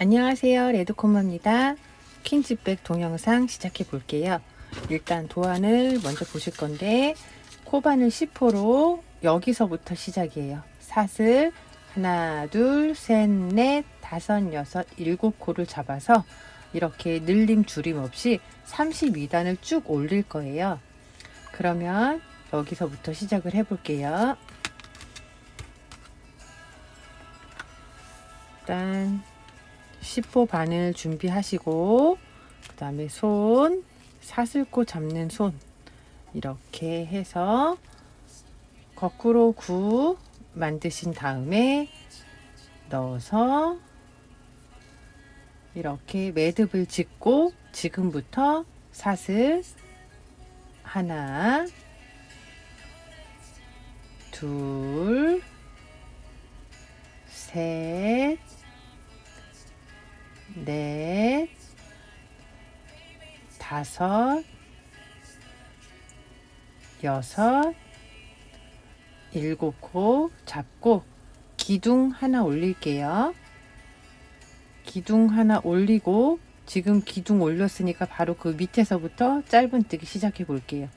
안녕하세요. 레드코마입니다. 퀸즈백 동영상 시작해 볼게요. 일단 도안을 먼저 보실 건데 코바늘 10호로 여기서부터 시작이에요. 사슬 하나 둘셋넷 다섯 여섯 일곱 코를 잡아서 이렇게 늘림 줄임 없이 32단을 쭉 올릴 거예요. 그러면 여기서부터 시작을 해 볼게요. 일단 10호 바늘 준비하시고 그 다음에 손 사슬코 잡는 손 이렇게 해서 거꾸로 구 만드신 다음에 넣어서 이렇게 매듭을 짓고 지금부터 사슬 하나 둘셋 넷, 다섯, 여섯, 일곱 코 잡고 기둥 하나 올릴게요. 기둥 하나 올리고 지금 기둥 올렸으니까 바로 그 밑에서부터 짧은뜨기 시작해 볼게요.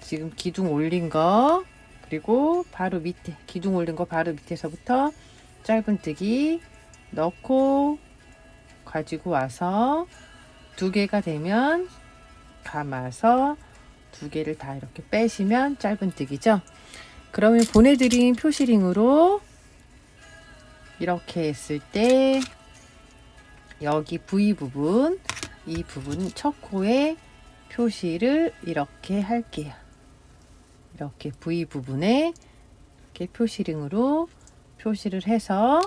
지금 기둥 올린 거 그리고 바로 밑에 기둥 올린 거 바로 밑에서부터 짧은뜨기 넣고 가지고 와서 두 개가 되면 감아서 두 개를 다 이렇게 빼시면 짧은뜨기죠. 그러면 보내드린 표시링으로 이렇게 했을 때 여기 V 부분 이 부분 첫 코에 표시를 이렇게 할게요. 이렇게 V 부분에 이렇게 표시링으로 표시를 해서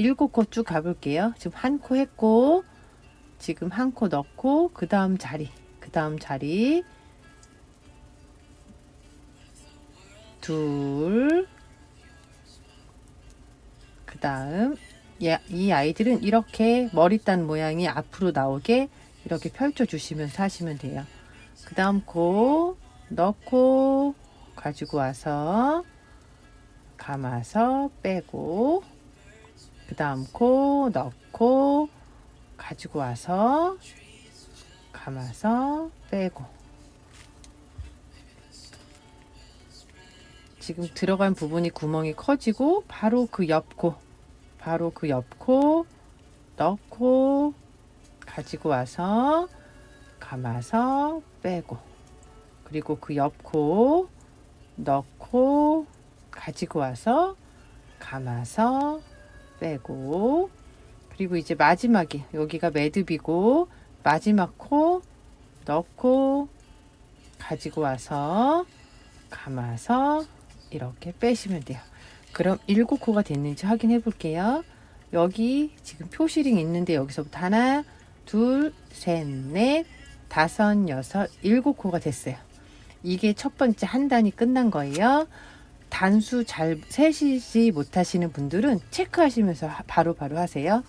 일곱 코 쭉 가볼게요. 지금 한 코 했고, 지금 한 코 넣고, 그 다음 자리, 그 다음 자리, 둘, 그 다음, 이 아이들은 이렇게 머리단 모양이 앞으로 나오게 이렇게 펼쳐 주시면서 하시면 돼요. 그 다음 코 넣고, 가지고 와서, 감아서 빼고, 그 다음 코 넣고 가지고 와서 감아서 빼고. 지금 들어간 부분이 구멍이 커지고 바로 그 옆코 바로 그 옆코 넣고 가지고 와서 감아서 빼고. 그리고 그 옆코 넣고 가지고 와서 감아서 빼고 그리고 이제 마지막에 여기가 매듭이고 마지막 코 넣고 가지고 와서 감아서 이렇게 빼시면 돼요. 그럼 일곱 코가 됐는지 확인해 볼게요. 여기 지금 표시링 있는데 여기서부터 하나, 둘, 셋, 넷, 다섯, 여섯, 일곱 코가 됐어요. 이게 첫 번째 한 단이 끝난 거예요. 단수 잘 세시지 못하시는 분들은 체크하시면서 바로바로 바로 하세요.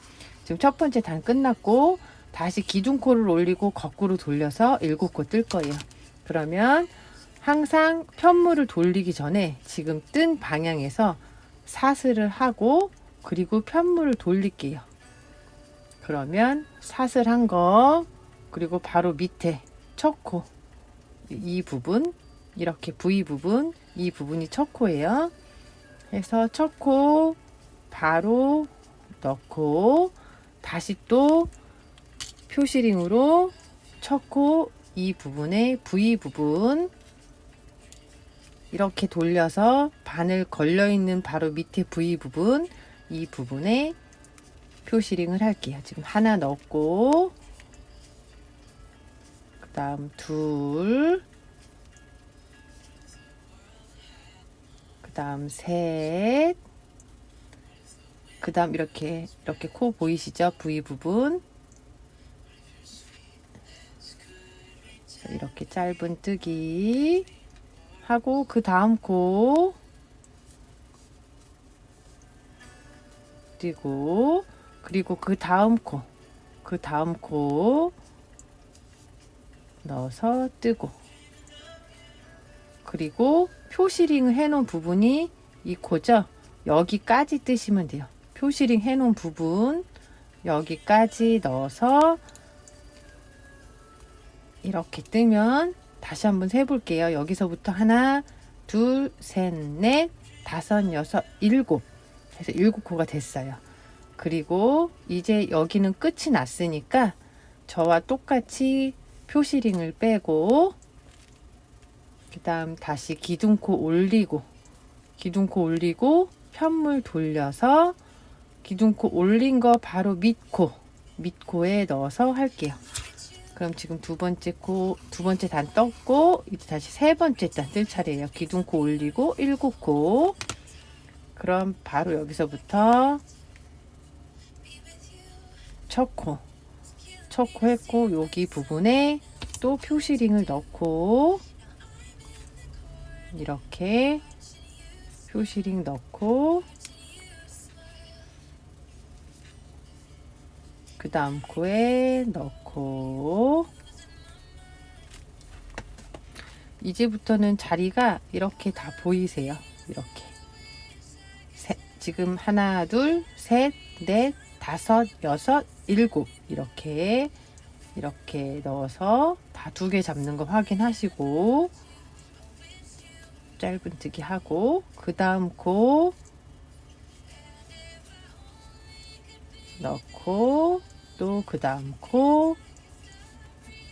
지금 첫 번째 단 끝났고 다시 기둥코를 올리고 거꾸로 돌려서 일곱 코 뜰 거예요. 그러면 항상 편물을 돌리기 전에 지금 뜬 방향에서 사슬을 하고 그리고 편물을 돌릴게요. 그러면 사슬 한 거 그리고 바로 밑에 첫 코 이 부분 이렇게 V 부분 이 부분이 첫 코예요. 해서 첫 코 바로 넣고 다시 또 표시링으로 첫 코 이 부분에 V 부분 이렇게 돌려서 바늘 걸려 있는 바로 밑에 V 부분 이 부분에 표시링을 할게요. 지금 하나 넣고 그 다음 둘 다음 셋, 그 다음 이렇게, 이렇게 코 보이시죠? V 부분. 이렇게 짧은 뜨기 하고, 그 다음 코 뛰고, 그리고 그 다음 코, 그 다음 코 넣어서 뜨고, 그리고 표시링을 해놓은 부분이 이 코죠. 여기까지 뜨시면 돼요. 표시링 해놓은 부분 여기까지 넣어서 이렇게 뜨면 다시 한번 세볼게요. 여기서부터 하나, 둘, 셋, 넷, 다섯, 여섯, 일곱. 해서 일곱 코가 됐어요. 그리고 이제 여기는 끝이 났으니까 저와 똑같이 표시링을 빼고 그 다음 다시 기둥코 올리고 기둥코 올리고 편물 돌려서 기둥코 올린 거 바로 밑코 밑코에 넣어서 할게요. 그럼 지금 두 번째 코, 두 번째 단 떴고, 이제 다시 세 번째 단 뜰 차례예요. 기둥코 올리고, 일곱 코. 그럼 바로 여기서부터 첫 코. 첫 코 했고, 여기 부분에 또 표시링을 넣고, 이렇게 표시링 넣고, 그 다음 코에 넣고 이제부터는 자리가 이렇게 다 보이세요. 이렇게 세, 지금 하나 둘셋넷 다섯 여섯 일곱 이렇게 이렇게 넣어서 다 두 개 잡는 거 확인하시고 짧은뜨기 하고 그 다음 코 넣고 또 그 다음 코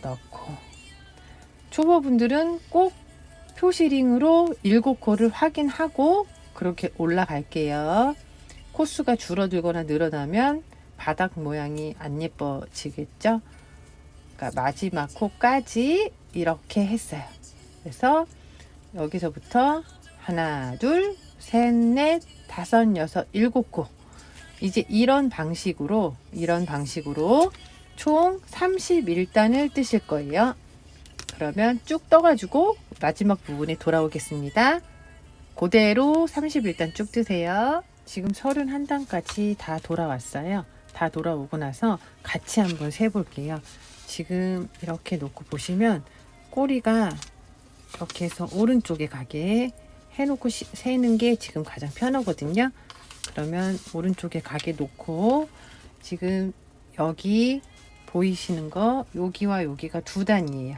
넣고 초보분들은 꼭 표시링으로 일곱 코를 확인하고 그렇게 올라갈게요. 코수가 줄어들거나 늘어나면 바닥 모양이 안 예뻐지겠죠? 그러니까 마지막 코까지 이렇게 했어요. 그래서 여기서부터 하나, 둘, 셋, 넷, 다섯, 여섯, 일곱 코 이제 이런 방식으로 이런 방식으로 총 31단을 뜨실 거예요. 그러면 쭉 떠가지고 마지막 부분에 돌아오겠습니다. 그대로 31단 쭉 뜨세요. 지금 31단까지 다 돌아왔어요. 다 돌아오고 나서 같이 한번 세볼게요. 지금 이렇게 놓고 보시면 꼬리가 이렇게 해서 오른쪽에 가게 해놓고 시, 세는 게 지금 가장 편하거든요. 그러면 오른쪽에 가게 놓고 지금 여기 보이시는 거 여기와 여기가 두 단이에요.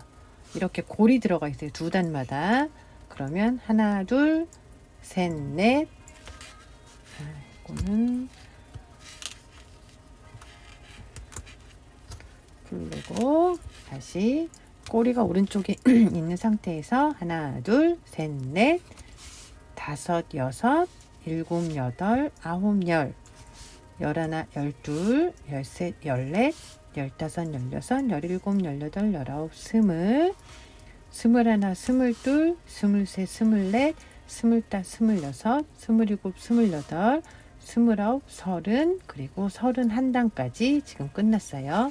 이렇게 골이 들어가 있어요. 두 단마다. 그러면 하나, 둘, 셋, 넷. 자, 이거는 부르고 다시 꼬리가 오른쪽에 있는 상태에서 하나, 둘, 셋, 넷, 다섯, 여섯, 일곱, 여덟, 아홉, 열, 열하나, 열둘, 열셋, 열넷, 열다섯, 열여섯, 열일곱, 열여덟, 열아홉, 스물, 스물하나, 스물둘, 스물셋, 스물넷, 스물다, 스물여섯, 스물일곱, 스물여덟, 스물아홉, 서른, 그리고 서른한 단까지 지금 끝났어요.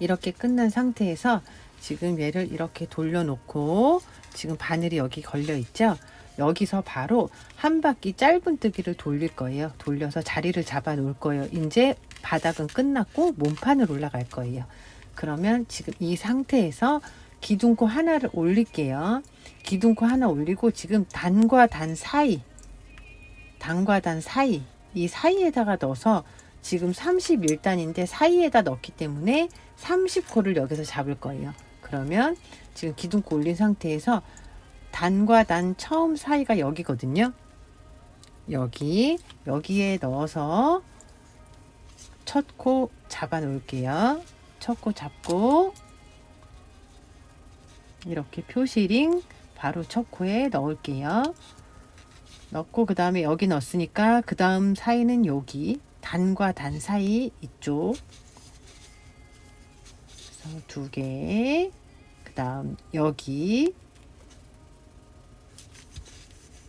이렇게 끝난 상태에서 지금 얘를 이렇게 돌려놓고 지금 바늘이 여기 걸려 있죠? 여기서 바로 한 바퀴 짧은뜨기를 돌릴 거예요. 돌려서 자리를 잡아 놓을 거예요. 이제 바닥은 끝났고 몸판을 올라갈 거예요. 그러면 지금 이 상태에서 기둥코 하나를 올릴게요. 기둥코 하나 올리고 지금 단과 단 사이, 단과 단 사이, 이 사이에다가 넣어서 지금 31단인데 사이에다 넣기 때문에 30코를 여기서 잡을 거예요. 그러면 지금 기둥코 올린 상태에서 단과 단 처음 사이가 여기거든요. 여기 여기에 넣어서 첫 코 잡아 놓을게요. 첫 코 잡고 이렇게 표시링 바로 첫 코에 넣을게요. 넣고 그 다음에 여기 넣었으니까 그 다음 사이는 여기 단과 단 사이 이쪽. 그래서 두 개, 그 다음 여기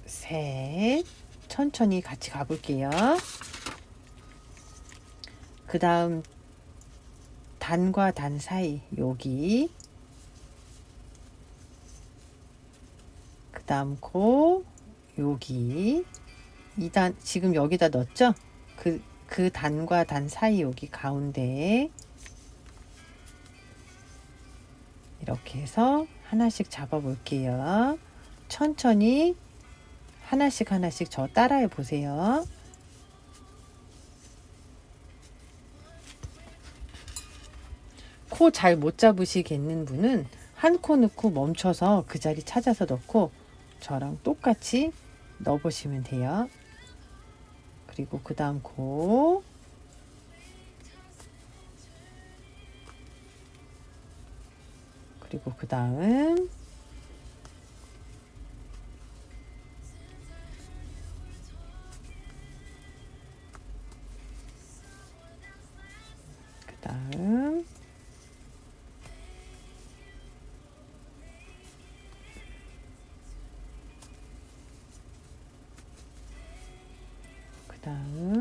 셋, 천천히 같이 가볼게요. 그 다음 단과 단 사이 여기. 그 다음 코 여기. 2단 지금 여기다 넣었죠? 그, 그 단과 단 사이 여기 가운데 이렇게 해서 하나씩 잡아 볼게요. 천천히 하나씩 하나씩 저 따라해 보세요. 코 잘 못 잡으시겠는 분은 한 코 넣고 멈춰서 그 자리 찾아서 넣고 저랑 똑같이 넣어보시면 돼요. 그리고 그 다음 코 그리고 그 다음 그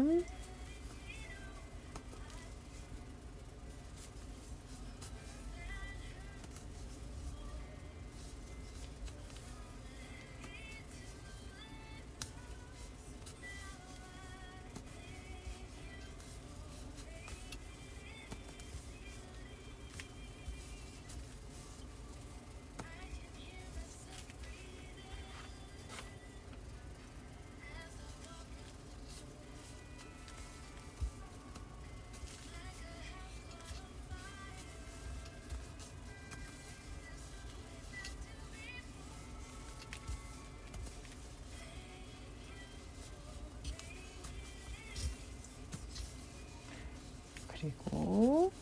그리고.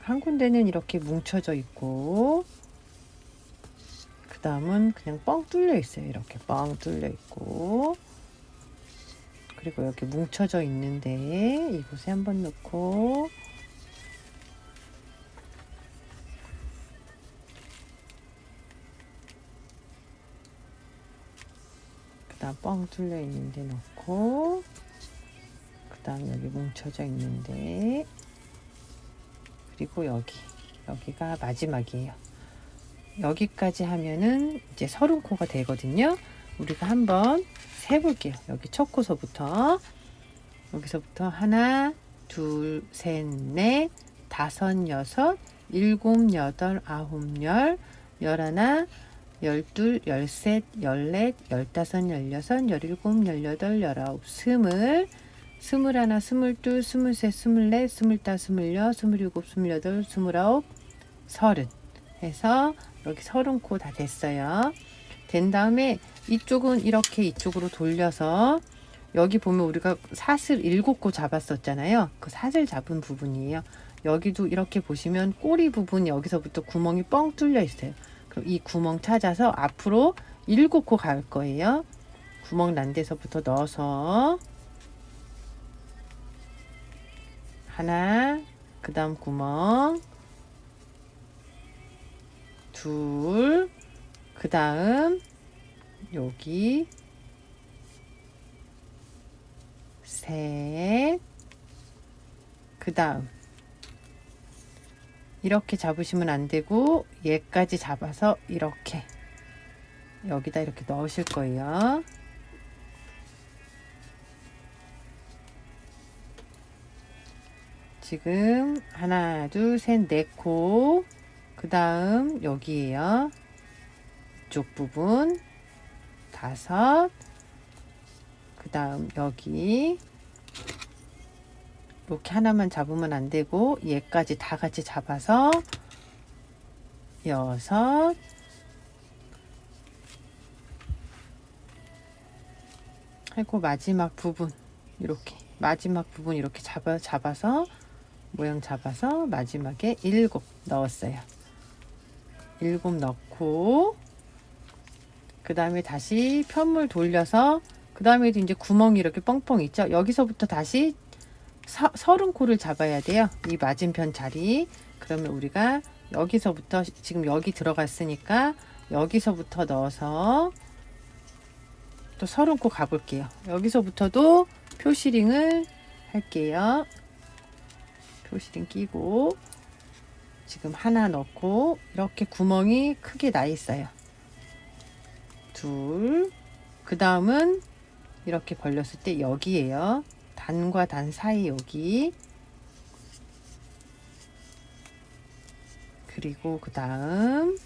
한 군데는 이렇게 뭉쳐져 있고 그 다음은 그냥 뻥 뚫려 있어요. 이렇게 뻥 뚫려 있고. 그리고 여기 뭉쳐져 있는데 이곳에 한번 넣고. 그 다음 뻥 뚫려 있는데 넣고. 그 다음 여기 뭉쳐져 있는데. 그리고 여기. 여기가 마지막이에요. 여기까지 하면은 이제 서른 코가 되거든요. 우리가 한번 세볼게요. 여기 첫 코서부터. 여기서부터 하나 둘셋넷 다섯 여섯 일곱 여덟 아홉 열 열하나 열둘 열셋 열넷 열다섯 열여섯 열일곱 열여덟 열아홉 스물 스물하나, 스물둘, 스물셋, 스물넷, 스물다, 스물여, 스물일곱, 스물여덟, 스물아홉, 서른 해서 여기 서른 코 다 됐어요. 된 다음에 이쪽은 이렇게 이쪽으로 돌려서 여기 보면 우리가 사슬 일곱 코 잡았었잖아요. 그 사슬 잡은 부분이에요. 여기도 이렇게 보시면 꼬리 부분 여기서부터 구멍이 뻥 뚫려 있어요. 그럼 이 구멍 찾아서 앞으로 일곱 코 갈 거예요. 구멍 난 데서부터 넣어서 하나, 그 다음 구멍, 둘, 그 다음 여기. 셋, 그 다음. 이렇게 잡으시면 안 되고 얘까지 잡아서 이렇게. 여기다 이렇게 넣으실 거예요. 지금 하나, 둘, 셋, 네 코. 그 다음 여기에요. 이쪽 부분 다섯. 그 다음 여기 이렇게 하나만 잡으면 안 되고 얘까지 다 같이 잡아서 여섯. 하고 마지막 부분 이렇게 마지막 부분 이렇게 잡아 잡아서 모양 잡아서 마지막에 일곱 넣었어요. 일곱 넣고 그 다음에 다시 편물 돌려서 그 다음에도 이제 구멍이 이렇게 뻥뻥 있죠. 여기서부터 다시 서, 서른 코를 잡아야 돼요. 이 맞은편 자리. 그러면 우리가 여기서부터 지금 여기 들어갔으니까 여기서부터 넣어서 또 서른 코 가볼게요. 여기서부터도 표시링을 할게요. 표시링 끼고 지금 하나 넣고 이렇게 구멍이 크게 나 있어요. 둘. 그 다음은 이렇게 벌렸을 때 여기에요. 단과 단 사이 여기. 그리고 그 다음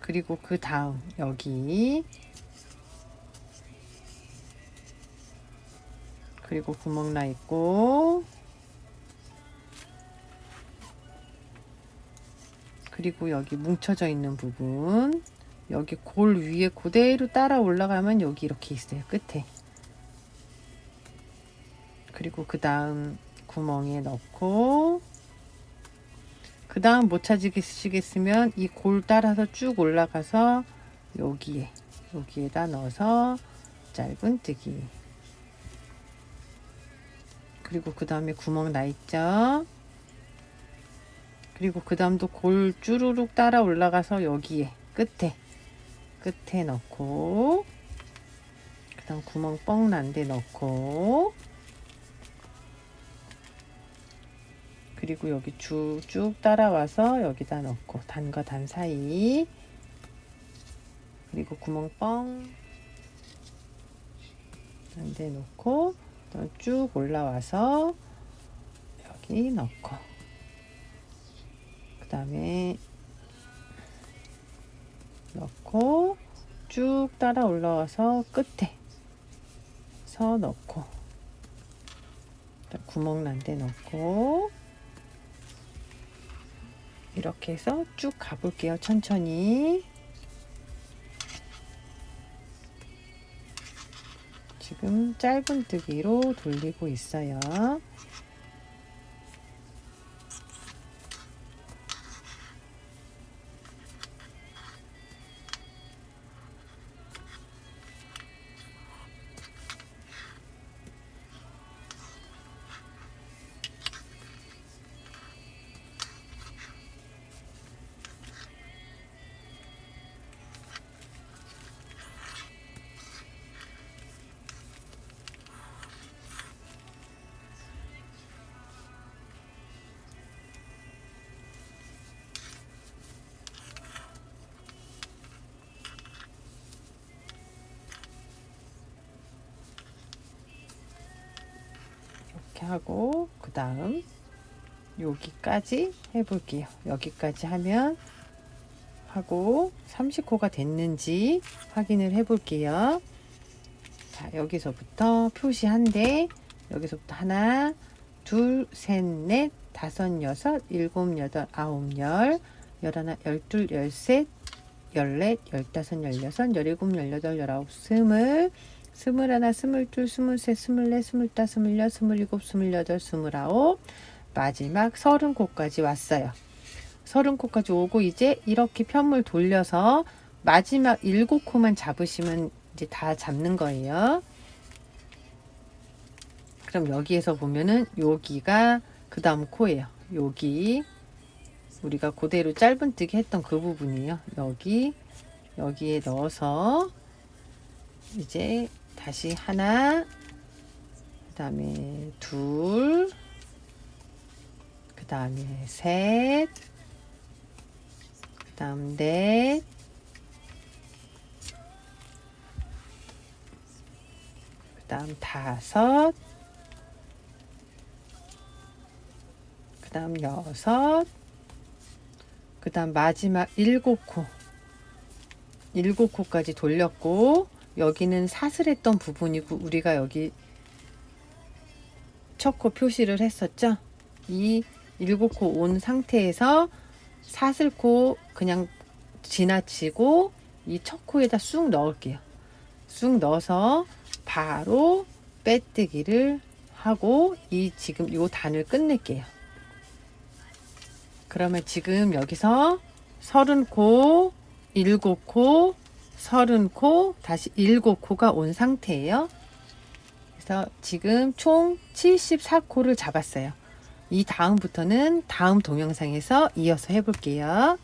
그리고 그 다음 여기 그리고 구멍 나 있고. 그리고 여기 뭉쳐져 있는 부분. 여기 골 위에 그대로 따라 올라가면 여기 이렇게 있어요 끝에. 그리고 그 다음 구멍에 넣고. 그 다음 못 찾으시겠으면 이 골 따라서 쭉 올라가서 여기에 여기에다 넣어서 짧은 뜨기 그리고 그 다음에 구멍 나 있죠? 그리고 그 다음도 골 쭈루룩 따라 올라가서 여기에 끝에 끝에 넣고 그 다음 구멍 뻥 난 데 넣고 그리고 여기 쭉쭉 따라와서 여기다 넣고 단과 단 사이. 그리고 구멍 뻥 난데 그다음 쭉 올라와서 여기 넣고 그 다음에 넣고 쭉 따라 올라와서 끝에 서 넣고 구멍 난 데 넣고 이렇게 해서 쭉 가볼게요 천천히 지금 짧은뜨기로 돌리고 있어요 이렇게 하고 그 다음 여기까지 해볼게요. 여기까지 하면 하고 30코가 됐는지 확인을 해볼게요. 자 여기서부터 표시한데 여기서부터 하나 둘 셋 넷 다섯 여섯 일곱 여덟 아홉 열 열하나 열둘 열셋 열넷 열다섯 열여섯 열일곱 열여덟 열아홉 스물 스물하나 스물둘 스물셋 스물넷 스물다섯 스물여 스물일곱 스물여덟 스물아홉 마지막 서른 코까지 왔어요. 서른 코까지 오고 이제 이렇게 편물 돌려서 마지막 일곱 코만 잡으시면 이제 다 잡는 거예요. 그럼 여기에서 보면은 여기가 그 다음 코예요. 여기 우리가 그대로 짧은뜨기 했던 그 부분이에요. 여기 여기에 넣어서 이제 다시 하나 그 다음에 둘 그 다음에 셋 그 다음 넷 그 다음 다섯 그 다음 여섯 그 다음 마지막 일곱 코. 일곱 코까지 돌렸고 여기는 사슬했던 부분이고 우리가 여기 첫코 표시를 했었죠? 이 일곱 코 온 상태에서 사슬코 그냥 지나치고 이 첫 코에다 쑥 넣을게요. 쑥 넣어서 바로 빼뜨기를 하고 이 지금 요 단을 끝낼게요. 그러면 지금 여기서 서른 코, 일곱 코, 서른 코, 다시 일곱 코가 온 상태예요. 그래서 지금 총 74코를 잡았어요. 이 다음부터는 다음 동영상에서 이어서 해볼게요.